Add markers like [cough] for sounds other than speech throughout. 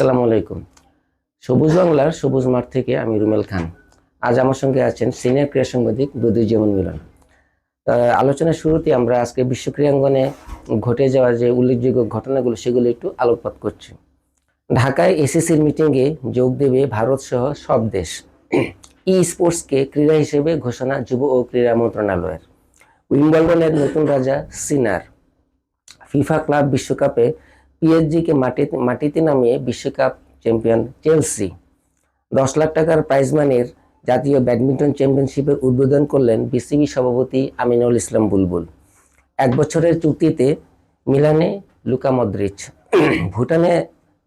আসসালামু আলাইকুম। সবুজ বাংলার সবুজ মাঠ থেকে আমি রুমেল খান। আজ আমার সঙ্গে আছেন সিনিয়র ক্রীড়া সাংবাদিক বদিউজ্জামান মিলন। আলোচনার শুরুতে আমরা আজকে বিশ্ব ক্রীড়াঙ্গনে ঘটে যাওয়া যে উল্লেখযোগ্য ঘটনাগুলো, সেগুলো একটু আলোকপাত করছি। ঢাকায় এসএসসির মিটিংয়ে যোগ দেবে ভারত সহ সব দেশ। ই স্পোর্টসকে ক্রীড়া হিসেবে ঘোষণা যুব ও ক্রীড়া মন্ত্রণালয়ের। উইম্বলডনের নতুন রাজা সিনার। ফিফা ক্লাব বিশ্বকাপে পিএসজিকে মাটিতে মাটিতে নামিয়ে বিশ্বকাপ চ্যাম্পিয়ন চেলসি দশ লাখ টাকার প্রাইজ মানির জাতীয় ব্যাডমিন্টন চ্যাম্পিয়নশিপের উদ্বোধন করলেন বিসিবি সভাপতি আমিনুল ইসলাম বুলবুল। এক বছরের চুক্তিতে মিলানে লুকা মদ্রিচ ভুটানে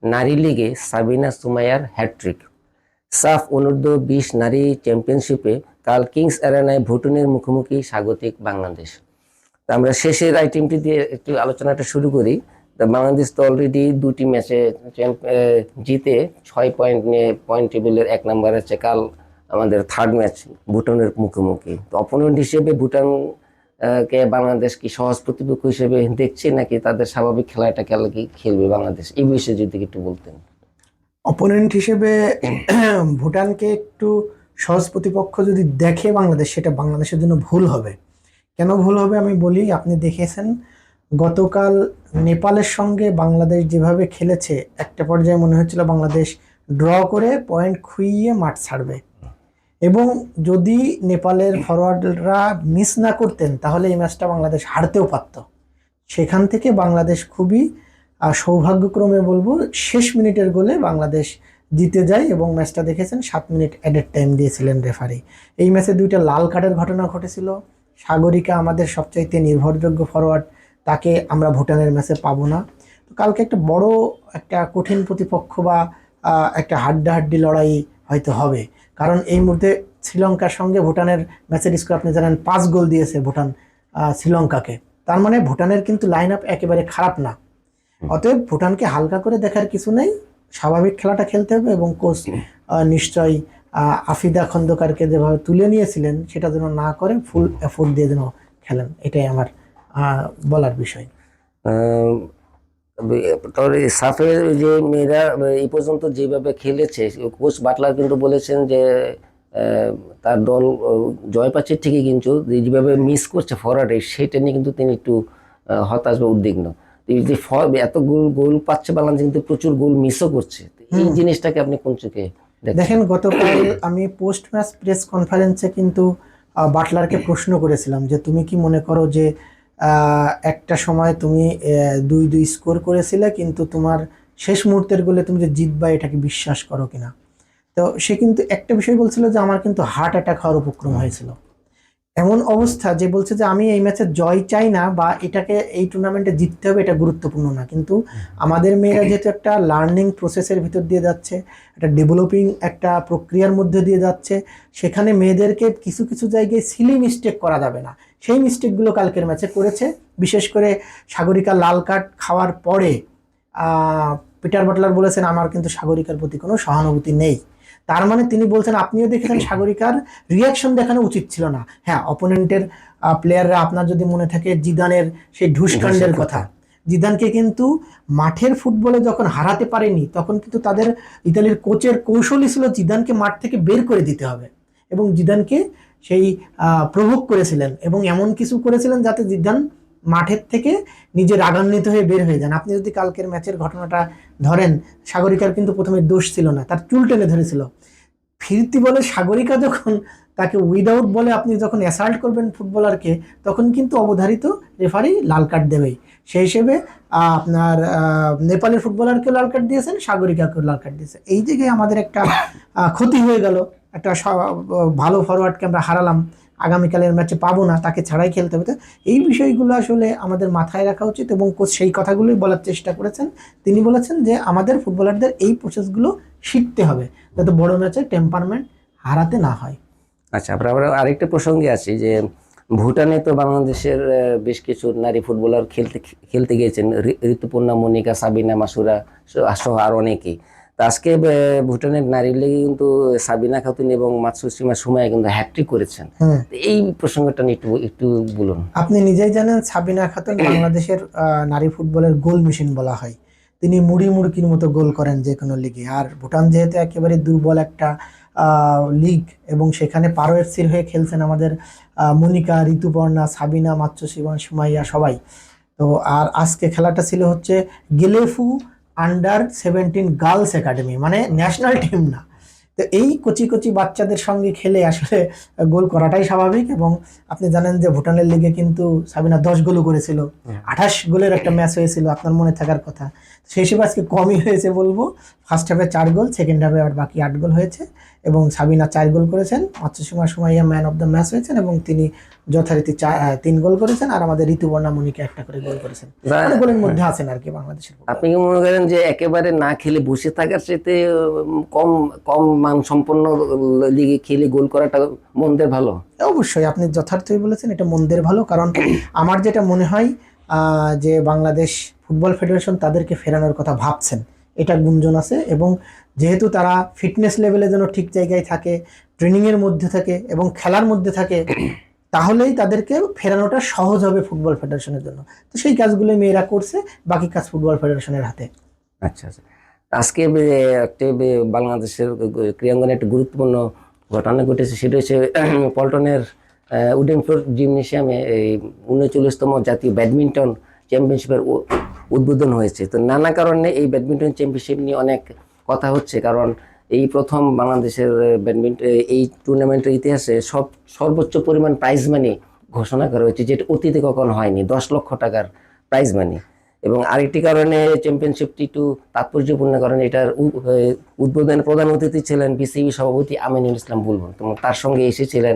নারী লিগে সাবিনা সুমায়ার হ্যাট্রিক সাফ অনূর্ধ্ব বিশ নারী চ্যাম্পিয়নশিপে কাল কিংস অ্যারেনায় ভুটানের মুখোমুখি স্বাগতিক বাংলাদেশ। আমরা শেষের আইটেমটি দিয়ে একটু আলোচনাটা শুরু করি। বাংলাদেশ তো অলরেডি দুটি ম্যাচে জিতে ছয় পয়েন্ট নিয়ে পয়েন্ট টেবিলের এক নম্বর আছে কাল আমাদের থার্ড ম্যাচ ভুটানের মুখোমুখি। তো অপোনেন্ট হিসেবে ভুটান কে বাংলাদেশ কি সহজ প্রতিপক্ষ হিসেবে দেখছে নাকি তাদের স্বাভাবিক খেলাটা খেলা কি খেলবে বাংলাদেশ? এই বিষয়ে যদি একটু বলতেন। অপোনেন্ট হিসেবে [clears throat] ভুটানকে একটু সহজ প্রতিপক্ষ যদি দেখে বাংলাদেশ, সেটা বাংলাদেশের জন্য ভুল হবে। কেন ভুল হবে আমি বলি, আপনি দেখেছেন গতকাল নেপালের সঙ্গে বাংলাদেশ যেভাবে খেলেছে, একটা পর্যায়ে মনে হচ্ছিল বাংলাদেশ ড্র করে পয়েন্ট খুইয়ে মাঠ ছাড়বে। এবং যদি নেপালের ফরওয়ার্ডরা মিস না করতেন, তাহলে এই ম্যাচটা বাংলাদেশ হারতেও পারত। সেখান থেকে বাংলাদেশ খুবই সৌভাগ্যক্রমে বলব, শেষ মিনিটের গোলে বাংলাদেশ জিতে যায় এবং ম্যাচটা দেখেছেন, সাত মিনিট অ্যাডেড টাইম দিয়েছিলেন রেফারি এই ম্যাচে দুইটা লাল কার্ডের ঘটনা ঘটেছিল। সাগরিকা আমাদের সবচাইতে নির্ভরযোগ্য ফরওয়ার্ড তাকে আমরা ভুটানের ম্যাচে পাবো না। তো কালকে একটা বড় একটা কঠিন প্রতিপক্ষ বা একটা হাড্ডাহাড্ডি লড়াই হয়তো হবে। কারণ এই মুহূর্তে শ্রীলঙ্কার সঙ্গে ভুটানের ম্যাচের স্কোর আপনি জানেন পাঁচ গোল দিয়েছে ভুটান শ্রীলঙ্কাকে। তার মানে ভুটানের কিন্তু লাইন আপ একেবারে খারাপ না। অতএব ভুটানকে হালকা করে দেখার কিছু নেই। স্বাভাবিক খেলাটা খেলতে হবে এবং কোচ নিশ্চয়ই আফিদা খন্দকারকে যেভাবে তুলে নিয়েছিলেন সেটা যেন না করে ফুল এফোর্ট দিয়ে যেন খেলেন। এটাই আমার বলার বিষয়। তাহলে সাফের যে মেয়েরা এই পর্যন্ত যেভাবে খেলেছে কোচ বাটলার কিন্তু বলেছেন যে তার দল জয় পাচ্ছে ঠিকই কিন্তু যেভাবে মিস করছে ফরওয়ার্ডে সেটা নিয়ে কিন্তু তিনি একটু হতাশ বা উদ্বিগ্ন। যে ফর এত গোল গোল পাচ্ছে বাংলাদেশ কিন্তু প্রচুর গোল মিসও করছে। এই জিনিসটাকে আপনি কোন চোখে দেখেন গতকাল আমি পোস্ট ম্যাচ প্রেস কনফারেন্সে কিন্তু বাটলারকে প্রশ্ন করেছিলাম যে তুমি কি মনে করো যে একটা সময় তুমি দুই দুই স্কোর করেছিলে, কিন্তু তোমার শেষ মুহূর্তের গোলে তুমি যে জিতবা, এটাকে বিশ্বাস করো কিনা? তো সে কিন্তু একটা বিষয় বলছিল যে, আমার কিন্তু হার্ট অ্যাটাক হওয়ার উপক্রম হয়েছিল। এমন অবস্থা যে বলছে যে আমি এই ম্যাচে জয় চাই না বা এটাকে এই টুর্নামেন্টে জিততে হবে এটা গুরুত্বপূর্ণ না। কিন্তু আমাদের মেয়েরা যেহেতু একটা লার্নিং প্রসেসের ভিতর দিয়ে যাচ্ছে, একটা ডেভেলপিং একটা প্রক্রিয়ার মধ্যে দিয়ে যাচ্ছে, সেখানে মেয়েদেরকে কিছু কিছু জায়গায় সিলি মিস্টেক করা যাবে না। সেই মিস্টেকগুলো কালকের ম্যাচে করেছে। বিশেষ করে সাগরিকা লাল কার্ড খাওয়ার পরে পিটার বাটলার বলেছেন, আমার কিন্তু সাগরিকার প্রতি কোনো সহানুভূতি নেই। তার মানে তিনি বলছেন আপনিও দেখেছেন [clears throat] সাগরিকার রিয়াকশন দেখানো উচিত ছিল না। হ্যাঁ অপোনেন্টের প্লেয়াররা আপনার যদি মনে থাকে জিদানের সেই ঢুসকাণ্ডের কথা। জিদানকে কিন্তু মাঠের ফুটবলে যখন হারাতে পারেনি তখন কিন্তু তাদের ইতালির কোচের কৌশলই ছিল জিদানকে মাঠ থেকে বের করে দিতে হবে। এবং জিদানকে সেই প্রভোগ করেছিলেন এবং এমন কিছু করেছিলেন যাতে জিদান মাঠের থেকে নিজে রাগান্বিত হয়ে বের হয়ে যান। আপনি যদি কালকের ম্যাচের ঘটনাটা ধরেন, সাগরিকার কিন্তু প্রথমে দোষ ছিল না, তার চুল টেনে ধরেছিল। ফিরতি বলে সাগরিকা যখন তাকে উইদাউট বলে আপনি যখন অ্যাসাল্ট করবেন ফুটবলারকে, তখন কিন্তু অবধারিত রেফারি লাল কার্ড দেবেই। সেই হিসেবে আপনার নেপালের ফুটবলারকে লাল কার্ড দিয়েছেন সাগরিকাকে লাল কার্ড দিয়েছে এই জায়গায় আমাদের একটা ক্ষতি হয়ে গেল। একটা ভালো ফরওয়ার্ডকে আমরা হারালাম। আগামীকালের ম্যাচে পাবো না, তাকে ছাড়াই খেলতে হবে। এই বিষয়গুলো আসলে আমাদের মাথায় রাখা উচিত এবং কোচ সেই কথাগুলোই বলার চেষ্টা করেছেন। তিনি বলেছেন যে আমাদের ফুটবলারদের এই প্রসেসগুলো শিখতে হবে, যাতে বড় ম্যাচে টেম্পারমেন্ট হারাতে না হয়। আচ্ছা আমরা আমরা আরেকটা প্রসঙ্গে আছি যে ভুটানে তো বাংলাদেশের বেশ কিছু নারী ফুটবলার খেলতে খেলতে গিয়েছেন। ঋতুপর্ণা মনিকা, সাবিনা মাসুরা সহ- সহ আর অনেকেই। আজকে ভুটানের নারী লেগে কিন্তু সাবিনা খাতুন এবং মাতসুসীমা সুমাইয়া কিন্তু হ্যাট্রিক করেছেন। এই প্রসঙ্গটা নিয়ে একটু একটু বলুন। আপনি নিজেই জানেন সাবিনা খাতুন বাংলাদেশের নারী ফুটবলের গোল মেশিন বলা হয়। তিনি মুড়ি মুড়কির মতো গোল করেন যে কোনো লিগে। আর ভুটান যেহেতু একেবারে দুর্বল একটা লিগ এবং সেখানে পারো এফসির হয়ে খেলছেন আমাদের মনিকা ঋতুপর্ণা সাবিনা শিবন সুমাইয়া সবাই। তো আর আজকে খেলাটা ছিল হচ্ছে Gelephu under seventeen girls academy মানে ন্যাশনাল টিম না। তো এই কচি কচি বাচ্চাদের সঙ্গে খেলে আসলে গোল করাটাই স্বাভাবিক এবং আপনি জানেন যে ভুটানের লিগে কিন্তু সাবিনা দশ গোলও করেছিল। আঠাশ গোলের একটা ম্যাচ হয়েছিল আপনার মনে থাকার কথা। সেই হিসেবে আজকে কমই হয়েছে বলব। ফার্স্ট হাফে চার গোল সেকেন্ড হাফে আর বাকি আট গোল হয়েছে এবং সাবিনা চার গোল করেছেন। মাতসুমা Sumaiya man of the match হয়েছেন এবং তিনি যথারীতি তিন গোল করেছেন আর আমাদের ঋতুবর্ণা মনিকে একটা করে গোল করেছেন। গোলের মধ্যে আছেন আর কি বাংলাদেশের আপনি কি মনে করেন যে একেবারে না খেলে বসে থাকার উম, কম কম মান সম্পন্ন লিগে খেলে গোল করাটা মন্দের ভালো? অবশ্যই আপনি যথার্থই বলেছেন এটা মন্দের ভালো। কারণ আমার যেটা মনে হয় যে বাংলাদেশ ফুটবল ফেডারেশন তাদেরকে ফেরানোর কথা ভাবছেন। এটা গুঞ্জন আছে এবং যেহেতু তারা ফিটনেস লেভেলে যেন ঠিক জায়গায় থাকে ট্রেনিংয়ের মধ্যে থাকে এবং খেলার মধ্যে থাকে [clears throat] তাহলেই তাদেরকে ফেরানোটা সহজ হবে ফুটবল ফেডারেশনের জন্য। তো সেই কাজগুলো মেয়েরা করছে বাকি কাজ ফুটবল ফেডারেশনের হাতে। আচ্ছা আচ্ছা। আজকে একটা বাংলাদেশের ক্রীড়াঙ্গনে একটা গুরুত্বপূর্ণ ঘটনা ঘটেছে সেটা হচ্ছে [clears throat] পল্টনের আহ, উডেন ফ্লোর জিমনেশিয়ামে এই উনচল্লিশতম জাতীয় ব্যাডমিন্টন চ্যাম্পিয়নশিপের উদ্বোধন হয়েছে। তো নানা কারণে এই ব্যাডমিন্টন চ্যাম্পিয়নশিপ নিয়ে অনেক কথা হচ্ছে, কারণ এই প্রথম বাংলাদেশের ব্যাডমিন্টন এই টুর্নামেন্টের ইতিহাসে সব, সর্বোচ্চ পরিমাণ প্রাইজ মানি ঘোষণা করা হয়েছে, যেটা অতীতে কখনো হয়নি, দশ লক্ষ টাকার প্রাইজ মানি এবং আরেকটি কারণে চ্যাম্পিয়নশিপটি একটু তাৎপর্যপূর্ণ, কারণ এটার উদ্বোধনে প্রধান অতিথি ছিলেন বিসিবি সভাপতি আমিনুল ইসলাম বুলবুল, তো তার সঙ্গে এসেছিলেন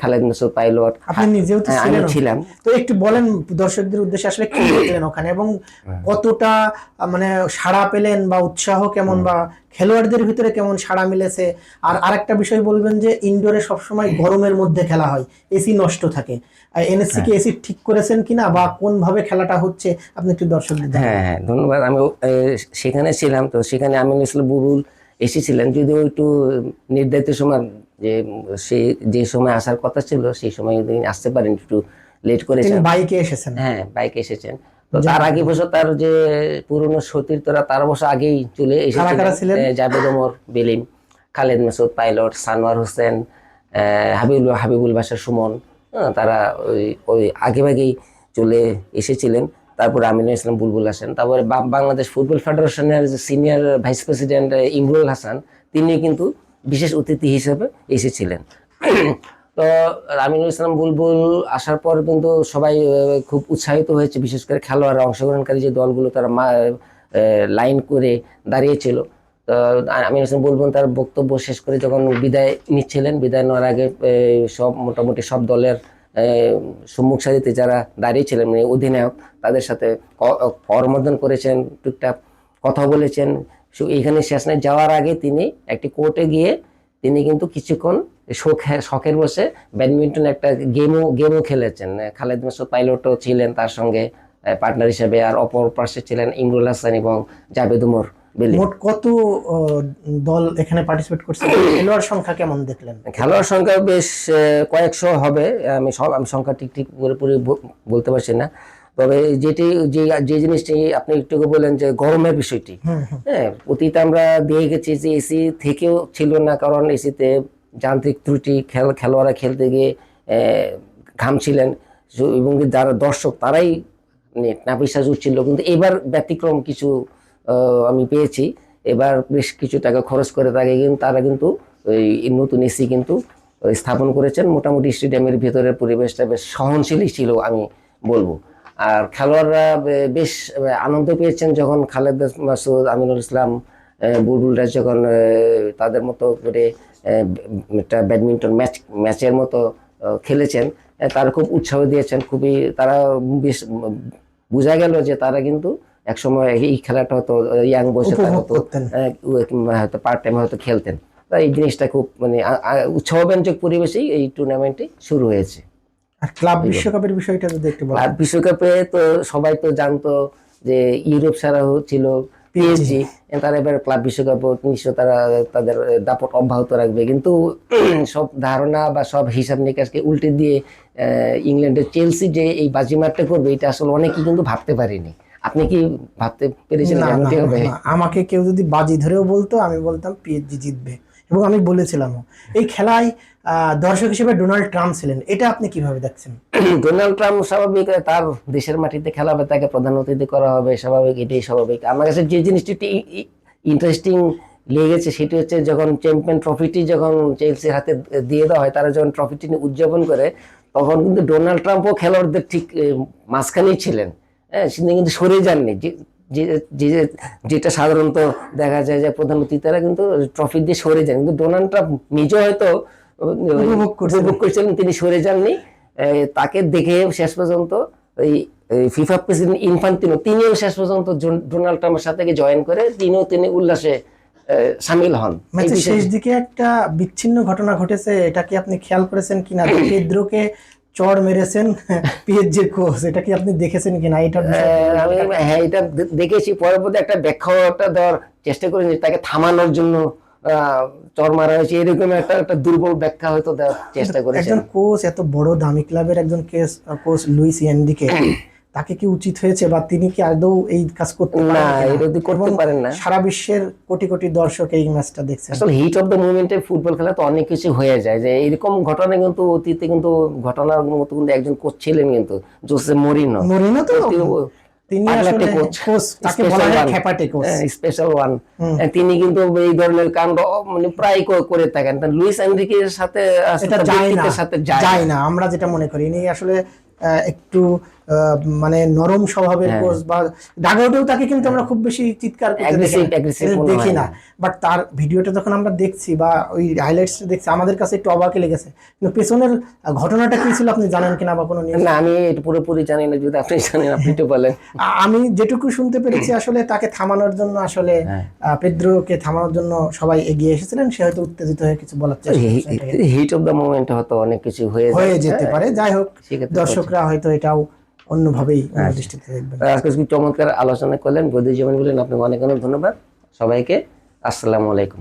খালেদ মাসুদ পাইলট। আপনি নিজেও তো হ্যাঁ, আমি ছিলেন ছিলাম। তো একটু বলেন দর্শকদের উদ্দেশ্যে আসলে কি দেখলেন ওখানে এবং হ্যাঁ। কতটা মানে সাড়া পেলেন বা উৎসাহ কেমন বা খেলোয়াড়দের ভিতরে কেমন সাড়া মিলেছে? আর আরেকটা বিষয় বলবেন যে ইনডোরে সবসময় গরমের মধ্যে খেলা হয় এসি নষ্ট থাকে। এনএসসি। কি এসি ঠিক করেছেন কিনা বা কোন ভাবে খেলাটা হচ্ছে আপনি একটু দর্শকদের জানান। হ্যাঁ হ্যাঁ ধন্যবাদ। আমি সেখানে ছিলাম তো সেখানে আমিনুল ইসলাম বুলবুল এসেছিলেন যদিও একটু নির্ধারিত সময় যে সে যে সময় আসার কথা ছিল সেই সময় তিনি আসতে পারেন একটু লেট করেছেন বাইকে এসেছেন। হ্যাঁ বাইকে এসেছেন। তো তার আগে বছর তার যে পুরনো সতীর্থরা তার বছর আগেই চলে এসেছিলেন। এ, জাভেদ ওমর বেলিম খালেদ মাসুদ পাইলট সানোয়ার হোসেন আহ, হাবিবুল হাবিবুল বাসার সুমন তারা ওই ওই আগে ভাগেই চলে এসেছিলেন। তারপরে আমিনুল ইসলাম বুলবুল আসেন তারপরে বাংলাদেশ ফুটবল ফেডারেশনের যে senior vice president Imrul Hasan তিনি কিন্তু বিশেষ অতিথি হিসেবে এসেছিলেন। তো আমিনুল ইসলাম বুলবুল আসার পর কিন্তু সবাই খুব উৎসাহিত হয়েছে, বিশেষ করে খেলোয়াড়রা, অংশগ্রহণকারী যে দলগুলো তারা লাইন করে দাঁড়িয়েছিল। তো আমিনুল ইসলাম বুলবুল তার বক্তব্য শেষ করে যখন বিদায় নিচ্ছিলেন, বিদায় নেওয়ার আগে সব, মোটামুটি সব দলের সম্মুখ সারিতে যারা দাঁড়িয়েছিলেন মানে অধিনায়ক, তাদের সাথে করমর্দন করেছেন, টুকটাক কথা বলেছেন। এখানে শেষ নাই। যাওয়ার আগে তিনি একটি কোর্টে গিয়ে তিনি কিন্তু কিছুক্ষণ শখ শখের বসে ব্যাডমিন্টন একটা গেমও গেমও খেলেছেন। খালেদ মাসুদ পাইলটও ছিলেন তার সঙ্গে পার্টনার হিসেবে আর অপর পাশে ছিলেন ইমরুল হাসান এবং জাভেদ উমর মোট কত দল এখানে পার্টিসিপেট করছে? খেলোয়াড় সংখ্যা কেমন দেখলেন? খেলোয়াড় সংখ্যা বেশ কয়েকশো হবে। আমি সব আমি সংখ্যা ঠিক ঠিক পুরোপুরি বলতে পারছি না। তবে যেটি যে যে জিনিসটি আপনি একটু আগে বললেন যে গরমের বিষয়টি হ্যাঁ অতীতে আমরা দিয়ে গেছি যে এসি থেকেও ছিল না কারণ এসিতে যান্ত্রিক ত্রুটি খেল খেলোয়াড়রা খেলতে গিয়ে ঘামছিলেন এবং যারা দর্শক তারাই নাপিসাজ উঠছিল কিন্তু এবার ব্যতিক্রম কিছু আমি পেয়েছি। এবার বেশ কিছু টাকা খরচ করে তাকে কিন্তু তারা কিন্তু এই নতুন এসি কিন্তু স্থাপন করেছেন। মোটামুটি স্টেডিয়ামের ভেতরের পরিবেশটা বেশ সহনশীলই ছিল আমি বলব। আর খেলোয়াড়রা বেশ আনন্দ পেয়েছেন যখন খালেদ মাসুদ আমিনুল ইসলাম বুলবুলরা যখন তাদের মতো করে একটা ব্যাডমিন্টন ম্যাচ ম্যাচের মতো খেলেছেন তারা খুব উৎসাহ দিয়েছেন খুবই তারা বেশ বোঝা গেল যে তারা কিন্তু একসময় এই খেলাটা হয়তো ইয়াং বয়সে তারা হয়তো হয়তো পার্ট টাইম হয়তো খেলতেন। তাই এই জিনিসটা খুব মানে উৎসাহব্যঞ্জক পরিবেশেই এই টুর্নামেন্টটি শুরু হয়েছে। আর ক্লাব বিশ্বকাপের বিষয়টা যদি একটু বলেন। বিশ্বকাপে তো সবাই তো জানতো যে ইউরোপ ছাড়াও ছিল পিএসজি তারা এবার ক্লাব বিশ্বকাপ নিশ্চয় তারা তাদের দাপট অব্যাহত রাখবে। কিন্তু [clears throat] সব ধারণা বা সব হিসাব নিকাশকে উল্টে দিয়ে ইংল্যান্ডের চেলসি যে এই বাজিমারটা করবে এটা আসলে অনেকেই কিন্তু ভাবতে পারেনি। আপনি কি ভাবতে পেরেছিলেন এমনটি হবে? আমাকে কেউ যদি বাজি ধরেও বলতো আমি বলতাম পিএইচজি জিতবে। এবং আমি বলেছিলাম এই খেলায় দর্শক হিসেবে ডোনাল্ড ট্রাম্প ছিলেন। এটা আপনি কীভাবে দেখছেন? [clears throat] ডোনাল্ড ট্রাম্প স্বাভাবিক তার দেশের মাটিতে খেলা হবে তাকে প্রধান অতিথি করা হবে স্বাভাবিক এটাই স্বাভাবিক। আমার কাছে যে জিনিসটি ইন্টারেস্টিং লেগেছে সেটি হচ্ছে যখন চ্যাম্পিয়ন ট্রফিটি যখন চেলসির হাতে দিয়ে দেওয়া হয় তারা যখন ট্রফিটি উদযাপন করে তখন কিন্তু ডোনাল্ড ট্রাম্পও খেলোয়াড়দের ঠিক মাঝখানেই ছিলেন। হ্যাঁ তিনি কিন্তু সরে যাননি। যে- যেটা সাধারণত দেখা যায় যে প্রধান অতিথিরা কিন্তু ট্রফি দিয়ে সরে যান। কিন্তু ডোনাল্ড ট্রাম্প নিজে হয়তো উপভোগ করছিলেন। তিনি সরে যাননি। তাকে দেখে শেষ পর্যন্ত ওই ফিফা প্রেসিডেন্ট ইনফান্তিনো তিনিও শেষ পর্যন্ত ডোনাল্ড ট্রাম্পের সাথে জয়েন করে তিনিও তিনি উল্লাসে সামিল হন। ম্যাচের শেষ দিকে একটা বিচ্ছিন্ন ঘটনা ঘটেছে এটা কি আপনি খেয়াল করেছেন কিনা? [coughs] পেদ্রোকে চড় মেরেছেন পিএইচজির কোচ এটা কি আপনি দেখেছেন কিনা এটা আমি হ্যাঁ এটা দেখেছি। পরবর্তী একটা ব্যাখ্যাটা দেওয়ার চেষ্টা করেছি তাকে থামানোর জন্য আহ, চর মারা হয়েছে। এরকম একটা একটা দুর্বল ব্যাখ্যা হয়তো দেওয়ার চেষ্টা করেছেন। একজন কোচ এত বড় দামি ক্লাবের একজন কেস কোচ লুইস এনডিকে তাকে কি উচিত হয়েছে বা তিনি কি আদৌ এই কাজ করতে না এটা করতে পারেন না। সারা বিশ্বের কোটি কোটি দর্শক এই ম্যাচটা দেখছেন। আসলে হিট অফ দ্য মুভমেন্টে ফুটবল খেলা তো অনেক কিছু হয়ে যায়। যে এরকম ঘটনা কিন্তু অতীতে কিন্তু ঘটনার মতো কিন্তু একজন কোচ ছিলেন কিন্তু জোসে মরিনো মরিনো তো? তিনি- আসলে কোচ তাকে বলা হয় খেপাটে কোচ স্পেশাল ওয়ান তিনি কিন্তু এই ধরনের কাণ্ড মানে প্রায় করে থাকেন। লুইস এনরিকের সাথে এটা যায় না। সাথে যায় না। আমরা যেটা মনে করি ইনি আসলে একটু মানে নরম স্বভাবের হ্যাঁ। কোচ বা ডাগাউটেও তাকে কিন্তু আমরা খুব বেশি চিৎকার দেখি না। এটা মনে হয়। বাট তার ভিডিওটা যখন আমরা দেখছি বা ওই হাইলাইটস দেখছি আমাদের কাছে একটু অবাকে লেগেছে কিন্তু পেছনের ঘটনাটা কি ছিল আপনি জানেন কিনা বা কোনো না আমি এটা পুরোপুরি জানি না যদি আপনি জানেন আপনি একটু বলেন। আমি যেটুকু শুনতে পেরেছি আসলে তাকে থামানোর জন্য আসলে হ্যাঁ। পেদ্রোকে থামানোর জন্য সবাই এগিয়ে এসেছিলেন। সে হয়তো উত্তেজিত হয়ে কিছু বলার চেষ্টা হিট অফ দ্য মুভমেন্টে হয়তো অনেক কিছু হয়ে হয়ে যেতে পারে। যাই হোক সেক্ষেত্রে দর্শকরা হয়তো এটাও অন্যভাবেই দৃষ্টিতে দেখবেন। আজকে খুব চমৎকার আলোচনা করলেন। বৈদ্য জীবন বলেন আপনাকে অনেক অনেক ধন্যবাদ। সবাইকে আসসালামু আলাইকুম।